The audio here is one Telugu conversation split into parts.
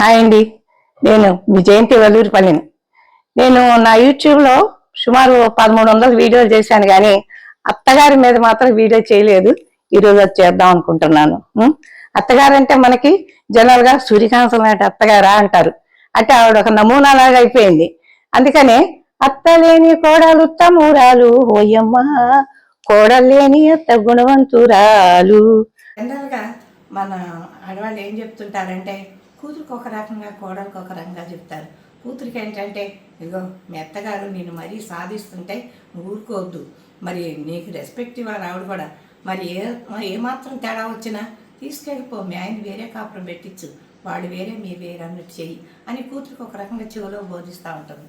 హాయ్ అండి. నేను మీ జయంతి వల్లూరిపల్లిని. నేను నా యూట్యూబ్లో సుమారు పదమూడు వందల వీడియోలు చేశాను కానీ అత్తగారి మీద మాత్రం వీడియో చేయలేదు. ఈరోజు అది చేద్దాం అనుకుంటున్నాను. అత్తగారు అత్తగారంటే మనకి జనరల్గా సూర్యకాంతం లాంటి అత్తగారా అంటారు. అంటే ఆవిడ ఒక నమూనా లాగా అయిపోయింది. అందుకనే అత్తలేని కోడలు తమూరాలు ఓయమ్మ కోడలేని అత్త గుణవంతురాలు. జనరల్గా మన ఆడవాళ్ళు ఏం చెప్తుంటారంటే కూతురికి ఒక రకంగా కోడలికి ఒక రకంగా చెప్తారు. కూతురికి ఏంటంటే ఇగో మీ అత్తగారు నేను మరీ సాధిస్తుంటే ఊరుకోవద్దు. మరి నీకు రెస్పెక్ట్ ఇవ్వాలి ఆవిడ కూడా. మరి ఏ ఏమాత్రం తేడా వచ్చినా తీసుకెళ్ళిపో మీ ఆయన వేరే కాపురం పెట్టించు వాడు వేరే మీ వేరే అన్నట్టు చెయ్యి అని కూతురికి ఒక రకంగా చెవిలో బోధిస్తూ ఉంటుంది.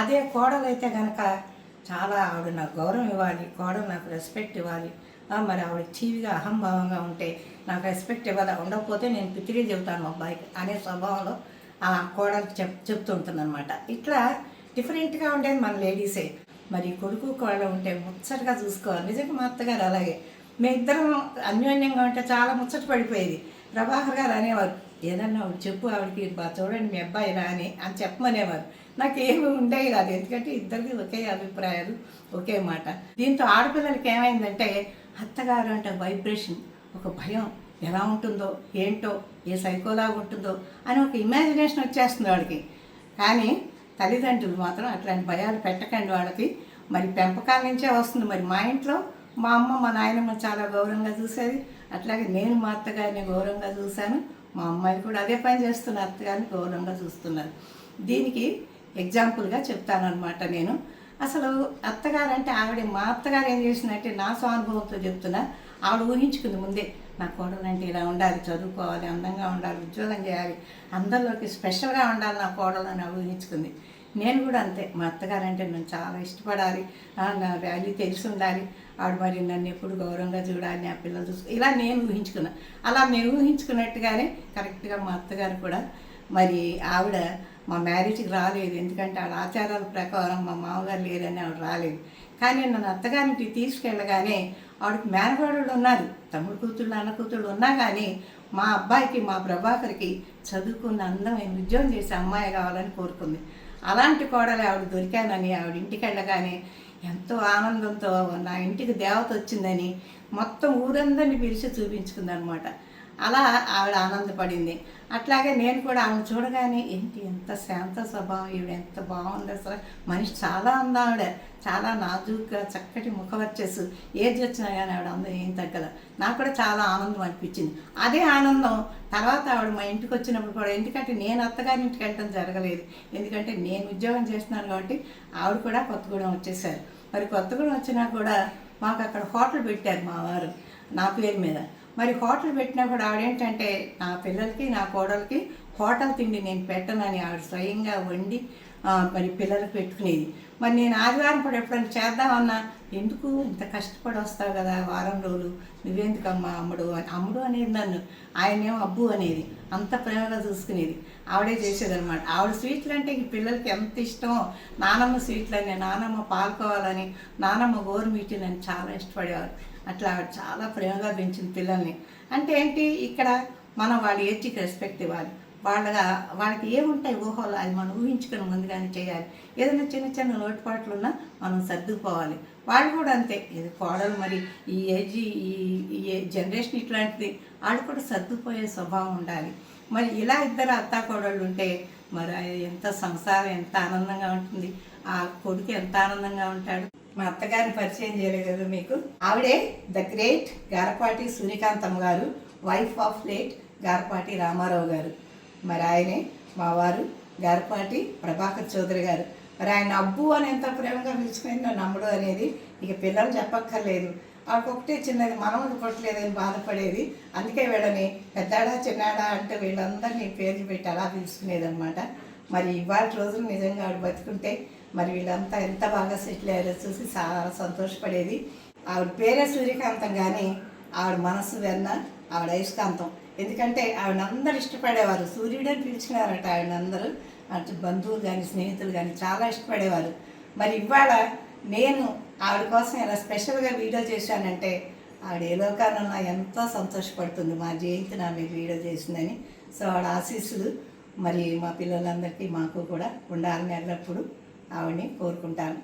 అదే కోడలు అయితే కనుక చాలా ఆవిడ నాకు గౌరవం ఇవ్వాలి కోడలు నాకు రెస్పెక్ట్ ఇవ్వాలి. మరి ఆవిడ చీవిగా అహంభావంగా ఉంటే నాకు రెస్పెక్ట్ ఇవ్వదా? ఉండకపోతే నేను పితిరి చెబుతాను అబ్బాయికి అనే స్వభావంలో ఆ కోడలు చెప్ చెప్తుంటుంది అనమాట ఇట్లా డిఫరెంట్గా ఉండేది మన లేడీసే మరి కొడుకు కోడలు ఉంటే ముచ్చటగా చూసుకోవాలి. నిజంగా మా అత్తగారు అలాగే. మీ ఇద్దరం అన్యోన్యంగా ఉంటే చాలా ముచ్చట పడిపోయేది. ప్రభాకర్ గారు అనేవారు ఏదన్నా చెప్పు ఆవిడకి బా చూడండి మీ అబ్బాయి రా అని అని చెప్పమనేవారు. నాకు ఏమి ఉండేవి కాదు. ఎందుకంటే ఇద్దరికి ఒకే అభిప్రాయాలు ఒకే మాట. దీంతో ఆడపిల్లలకి ఏమైందంటే అత్తగారు అంటే వైబ్రేషన్ ఒక భయం. ఎలా ఉంటుందో ఏంటో ఏ సైకోలాగా ఉంటుందో అని ఒక ఇమాజినేషన్ వచ్చేస్తుంది వాడికి. కానీ తల్లిదండ్రులు మాత్రం అట్లాంటి భయాలు పెట్టకండి వాళ్ళకి. మరి పెంపకాల నుంచే వస్తుంది. మరి మా ఇంట్లో మా అమ్మ మా నాయనమ్మ చాలా గౌరవంగా చూసేది. అట్లాగే నేను మా అత్తగారిని గౌరవంగా చూశాను. మా అమ్మాయి కూడా అదే పని చేస్తున్న అత్తగారిని గౌరవంగా చూస్తున్నారు. దీనికి ఎగ్జాంపుల్గా చెప్తాను అనమాట నేను. అసలు అత్తగారు అంటే ఆవిడ మా అత్తగారు ఏం చేసిందంటే నా స్వానుభవంతో చెప్తున్నా. ఆవిడ ఊహించుకుంది ముందే నా కోడలు అంటే ఇలా ఉండాలి చదువుకోవాలి అందంగా ఉండాలి ఉద్యోగం చేయాలి అందరిలోకి స్పెషల్గా ఉండాలి నా కోడలు అని ఆవిడ ఊహించుకుంది. నేను కూడా అంతే మా అత్తగారు అంటే నన్ను చాలా ఇష్టపడాలి నా వాల్యూ తెలిసి ఉండాలి. ఆవిడ మరి నన్ను ఎప్పుడు గౌరవంగా చూడాలి నా పిల్లలు చూసు ఇలా నేను ఊహించుకున్నా. అలా మేము ఊహించుకున్నట్టుగానే కరెక్ట్గా మా అత్తగారు కూడా మరి ఆవిడ మా మ్యారేజ్కి రాలేదు. ఎందుకంటే ఆవిడ ఆచారాల ప్రకారం మా మామగారు లేరని ఆవిడ రాలేదు. కానీ నన్ను అత్తగారికి తీసుకెళ్ళగానే ఆవిడకి మేనగోడలు ఉన్నారు. తమ్ముడు కూతుళ్ళు అన్న కూతుళ్ళు ఉన్నా కానీ మా అబ్బాయికి మా ప్రభాకర్కి చదువుకున్న అందమైన ఉద్యోగం చేసే అమ్మాయి కావాలని కోరుకుంది. అలాంటి కోడలు ఆవిడ దొరికానని ఆవిడ ఇంటికి వెళ్ళగానే ఎంతో ఆనందంతో నా ఇంటికి దేవత వచ్చిందని మొత్తం ఊరందరినీ పిలిచి చూపించుకుంది అనమాట అలా ఆవిడ ఆనందపడింది. అట్లాగే నేను కూడా ఆమె చూడగానే ఏంటి ఎంత శాంత స్వభావం ఈవిడ ఎంత బాగుంది అసలు. మనిషి చాలా అందా ఆవిడ. చాలా నాజూగ్గా చక్కటి ముఖవర్చస్సు ఏది వచ్చినా కానీ ఆవిడ అందరూ ఏం తగ్గదు. నాకు కూడా చాలా ఆనందం అనిపించింది. అదే ఆనందం తర్వాత ఆవిడ మా ఇంటికి వచ్చినప్పుడు కూడా ఎందుకంటే నేను అత్తగారి ఇంటికి వెళ్ళడం జరగలేదు. ఎందుకంటే నేను ఉద్యోగం చేస్తున్నాను కాబట్టి ఆవిడ కూడా కొత్తగూడెం వచ్చేసారు. మరి కొత్తగూడెం వచ్చినా కూడా మాకు అక్కడ హోటల్ పెట్టారు మా వారు. నా పేరు మీద. మరి హోటల్ పెట్టినా కూడా ఆవిడేంటంటే నా పిల్లలకి నా కోడలకి హోటల్ తిండి నేను పెట్టనని ఆవిడ స్వయంగా వండి మరి పిల్లలకు పెట్టుకునేది మరి నేను ఆదివారం కూడా ఎప్పుడైనా చేద్దామన్నా ఎందుకు ఇంత కష్టపడి వస్తావు కదా వారం రోజులు? నువ్వెందుకమ్మా అమ్ముడు అని అమ్ముడు అనేది నన్ను ఆయనేమో అబ్బు అనేది అంత ప్రేమగా చూసుకునేది. ఆవిడే చేసేదనమాట ఆవిడ స్వీట్లు అంటే ఈ పిల్లలకి ఎంత ఇష్టమో నానమ్మ స్వీట్లని నానమ్మ పాల్కోవాలని నానమ్మ గోరుమీటిని చాలా ఇష్టపడేవారు. అట్లా చాలా ప్రేమగా పెంచింది పిల్లల్ని. అంటే ఏంటి? ఇక్కడ మనం వాళ్ళ ఏజ్కి రెస్పెక్ట్ ఇవ్వాలి. వాళ్ళగా వాళ్ళకి ఏముంటాయి ఊహలు? అది మనం ఊహించుకుని ముందుగానే చేయాలి. ఏదైనా చిన్న చిన్న లోటుపాట్లు ఉన్నా మనం సర్దుకుపోవాలి. వాళ్ళు కూడా అంతే. ఇది కోడలు మరి ఈ ఏజ్ ఈ ఈ జనరేషన్ ఇట్లాంటిది. వాళ్ళు కూడా సర్దుపోయే స్వభావం ఉండాలి. మరి ఇలా ఇద్దరు అత్తా కోడళ్ళు ఉంటే మరి ఎంత సంసారం ఎంత ఆనందంగా ఉంటుంది. ఆ కొడుకు ఎంత ఆనందంగా ఉంటాడు. మా అత్తగారిని పరిచయం చేయలేదు కదా మీకు. ఆవిడే ద గ్రేట్ గారపాటి సూర్యకాంతమ్మ గారు wife of late Garapati Ramarao గారు. మరి ఆయనే మా వారు గారపాటి ప్రభాకర్ చౌదరి గారు. మరి ఆయన అబ్బు అని ఎంత ప్రేమగా పిలుచుకుని నమ్ముడు అనేది ఇక పిల్లలు చెప్పక్కర్లేదు. ఒకటే చిన్నది మనం అనుకోవట్లేదని బాధపడేది. అందుకే వీళ్ళని పెద్దాడా చిన్నాడా అంటే వీళ్ళందరినీ పేర్లు పెట్టి అలా పిలుచుకునేది అనమాట మరి ఇవాళ రోజులు నిజంగా ఆవిడ బతుకుంటే మరి వీళ్ళంతా ఎంత బాగా సెటిల్ అయ్యారో చూసి చాలా సంతోషపడేది. ఆవిడ పేరే సూర్యకాంతం కానీ ఆవిడ మనసు వెన్న ఆవిడ అయస్కాంతం ఎందుకంటే ఆవిడ అందరు ఇష్టపడేవారు. సూర్యుడని పిలిచినారట ఆవిడ అందరూ అటు బంధువులు కానీ స్నేహితులు కానీ చాలా ఇష్టపడేవారు. మరి ఇవాళ నేను ఆవిడ కోసం ఇలా స్పెషల్గా వీడియో చేశానంటే ఆవిడ ఏ లోకాలన్నా ఎంతో సంతోషపడుతుంది. మా జయంతి నా మీకు వీడియో చేసిందని. సో ఆవిడ ఆశీస్సులు. మరి మా పిల్లలందరికీ మాకు కూడా ఉండాలని ఎల్లప్పుడూ ఆవిడని కోరుకుంటాను.